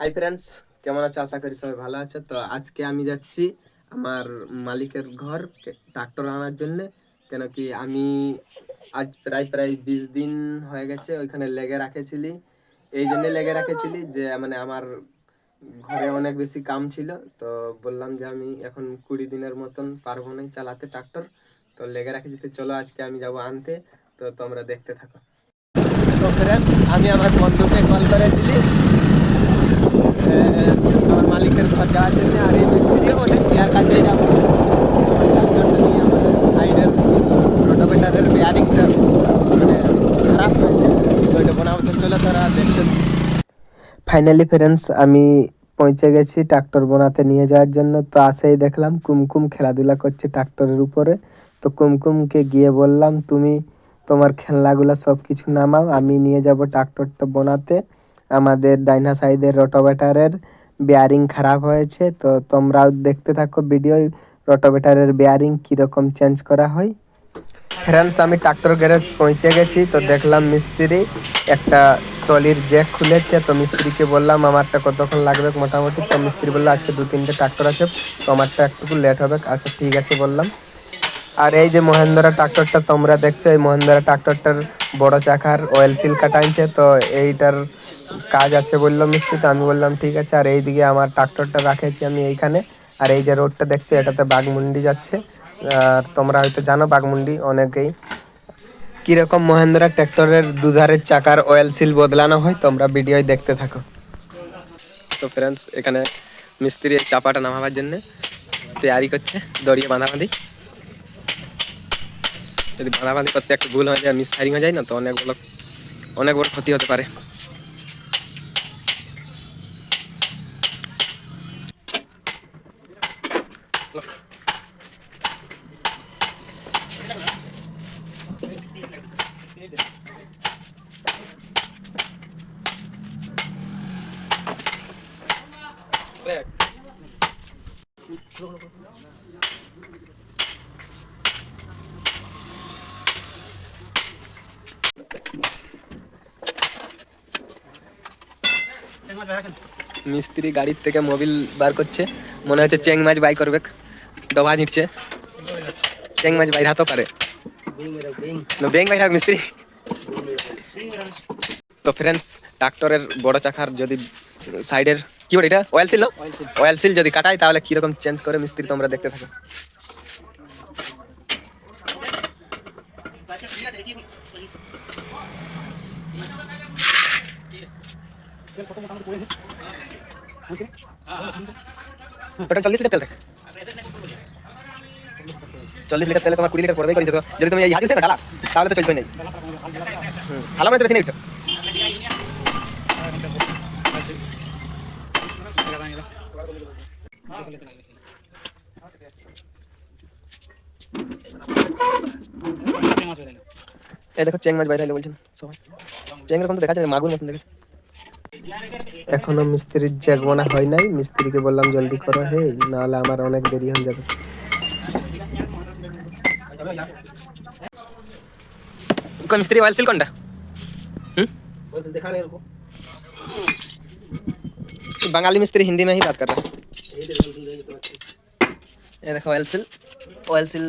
Hi friends কেমন আছে? আশা করি সবাই ভালো আছে। তো আজকে আমি যাচ্ছি আমার মালিকের ঘর ট্রাক্টর আনার জন্য। কেন কি আমি আজ প্রায় প্রায় বিশ দিন হয়ে গেছে ওইখানে লেগে রাখেছিলি। এই জন্য লেগে রাখেছিলি যে মানে আমার ঘরে অনেক বেশি কাম ছিল। তো বললাম যে আমি এখন কুড়ি দিনের মতন পারব না চালাতে ট্রাক্টর তো লেগে রাখেছি। তো চলো আজকে আমি যাব আনতে। তো তোমরা দেখতে থাকো। তো ফ্রেন্ডস আমি আমার বন্ধুকে কল করেছিলি। আমার মালিকের ঘর যাওয়ার জন্য আর এই ওটা ইয়ার যাব। ফাইনালি ফ্রেন্ডস আমি পৌঁছে গেছি ট্রাক্টর বানাতে নিয়ে যাওয়ার জন্য। তো আসেই দেখলাম কুমকুম খেলাধুলা করছে ট্রাক্টরের উপরে। তো কুমকুমকে গিয়ে বললাম, তুমি তোমার খেলনাগুলো সব কিছু নামাও, আমি নিয়ে যাব ট্রাক্টরটা বানাতে। আমাদের ডাইনা সাইডের রোটোভেটারের বেয়ারিং খারাপ হয়েছে, তো তোমরাও দেখতে থাকো ভিডিও রোটোভেটারের বেয়ারিং কীরকম চেঞ্জ করা হয়। ফ্রেন্ডস আমি ট্রাক্টর গ্যারেজ পৌঁছে গেছি, তো দেখলাম মিস্ত্রি একটা ট্রলির জ্যাক খুলেছে, তো মিস্ত্রিকে বললাম, আমারটা কতক্ষণ লাগবে? মোটামুটি তো মিস্ত্রি বলল, আজকে দু তিনটে ট্রাক্টর আছে তো আমারটা একটু লেট হবে। আচ্ছা ঠিক আছে, বললাম। আর এই যে মহেন্দ্রা ট্রাক্টরটা তোমরা দেখছ, এই মহেন্দ্রা ট্রাক্টরটার বড় চাকার অয়েল সিল কাটাইছে তো এইটার কাজ আছে বলল মিস্ত্রি তো আমি বললাম, ঠিক আছে, আর এইদিকে আমার ট্রাক্টরটা রাখেছি আমি এইখানে। আর এই যে রোডটা দেখছ, এটাতে বাঘমুন্ডি যাচ্ছে। আর তোমরা হয়তো জানো বাঘমুন্ডি অনেকেই। কীরকম মহেন্দ্রা ট্র্যাক্টরের দুধারের চাকার অয়েল সিল বদলানো হয়, তোমরা ভিডিওয় দেখতে থাকো। তো ফ্রেন্ডস এখানে মিস্ত্রি চাপাটা নামাবার জন্য তৈরি করছে দড়িয়ে বাঁধাবাঁধি। যদি বাঁধাবাঁধি করতে একটু ভুল হয়ে যায় মিস ফায়ারিং হয়ে যায় না, তো অনেক বড় অনেক বড় ক্ষতি হতে পারে। মিস্ত্রি গাড়ির থেকে মোবিল বার করছে। মনে হচ্ছে চেং মাছ বাই করবে। ডবা ঝিঁটছে চেং মাছ বাইর হাতও পারে। বেং হোক মিস্ত্রি তো ফ্রেন্ডস ট্রাক্টরের বড় চাকার যদি সাইডের কি বলে এটা? অয়েল সিল অয়েল সিল যদি কাটাই তাহলে কীরকম চেঞ্জ করে মিস্ত্রি তোমরা দেখতে থাকো? ওটা চল্লিশ লিটার তেল থাকে। চল্লিশ লিটার তেলে তোমার কুড়ি লিটার পড়বে করে যদি তুমি এই হাজির থেকে ঢালা, তাহলে তো চলবে না। ভালো মানে তো নেই এই দেখো, চেং মাছ বাইরে হলে বলছেন সবাই। চেং এরকম তো দেখা যায় মাগুর মতন দেখে এখনও মিস্ত্রির জ্যাক বোনা হয় নাই, মিস্ত্রিকে বললাম জলদি করো হে নাহলে আমার অনেক দেরি হয়ে যাবে। কোন মিস্ত্রি অয়েল সিল কোনটা হুম बंगाली मिस्त्री हिंदी में ही बात कर रहा है ये देखो ऑयल सिल ऑयल सिल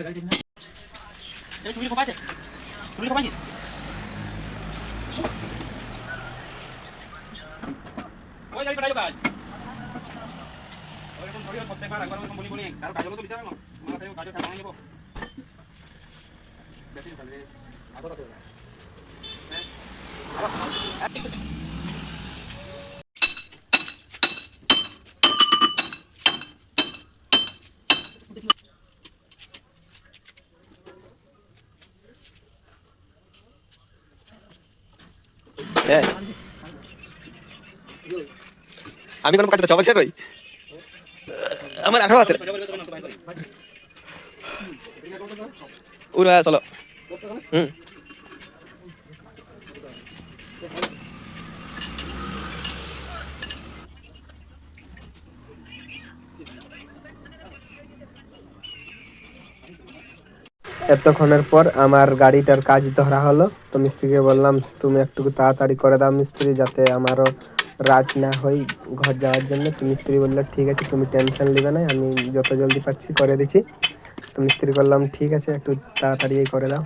খারাপ হয়ে যাচ্ছে সেই জন্য জ- তেল পড়তেছিল ওই গাড়ি পাঠাইলো কাজ ওইরকম ধরিও প্রত্যেকবার একবার ওরকম বলি বলি কারও কাজও তো দিতে হবে না আমার কাছে কাজও টাকা নেব বেশি তাহলে আদর আছে হ্যাঁ। আমি কোনো কাটতে চবাইছে রই আমার আঠারো হাতের। উড়া চলো। হুম। এতক্ষণের পর আমার গাড়িটার কাজ ধরা হলো। তো মিস্ত্রিকে বললাম, তুমি একটু তাড়াতাড়ি করে দাও মিস্ত্রি, যাতে আমারও রাত না হয় ঘর যাওয়ার জন্য। তো মিস্ত্রি বলল, ঠিক আছে, তুমি টেনশন নেবে না, আমি যত জলদি পাচ্ছি করে দিচ্ছি। তো মিস্ত্রি করলাম ঠিক আছে, একটু তাড়াতাড়ি করে দাও।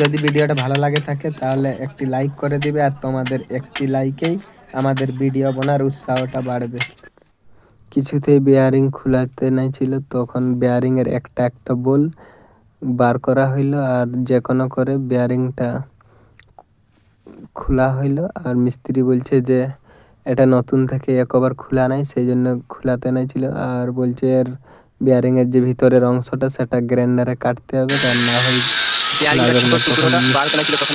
যদি ভিডিওটা ভালো লাগে থাকে, তাহলে একটি লাইক করে দিবে, আর তোমাদের একটি লাইকেই আমাদের ভিডিও বানার উৎসাহটা বাড়বে। কিছুতেই বেয়ারিং খোলাতে নাই ছিল, তখন বেয়ারিং এর একটা একটা বল বার করা হইল আর যে কোনো করে বেয়ারিংটা খোলা হইল। আর মিস্ত্রি বলছে যে এটা নতুন থেকে একবার খোলা নাই সেই জন্য খোলাতে নাই ছিল। আর বলছে এর বিয়ারিংয়ের এর যে ভিতরের অংশটা সেটা গ্রাইন্ডারে কাটতে হবে আর না হয় বার করা ছিল তখন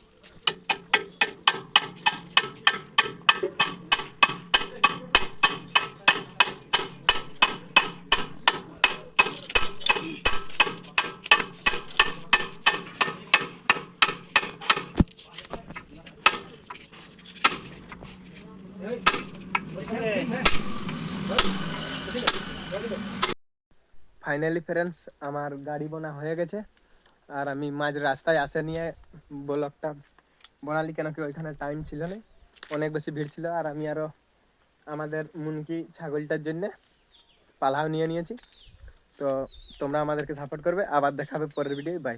ফাইনালি ফ্রেন্ডস আমার গাড়ি বোনা হয়ে গেছে। আর আমি মাঝ রাস্তায় আসে নিয়ে ব্লকটা বোনালি কেন কি ওইখানে টাইম ছিল না। অনেক বেশি ভিড় ছিল আর আমি আরও আমাদের মুনকি ছাগলটার জন্যে পালাও নিয়ে নিয়েছি। তো তোমরা আমাদেরকে সাপোর্ট করবে। আবার দেখাবে পরের ভিডিও বাই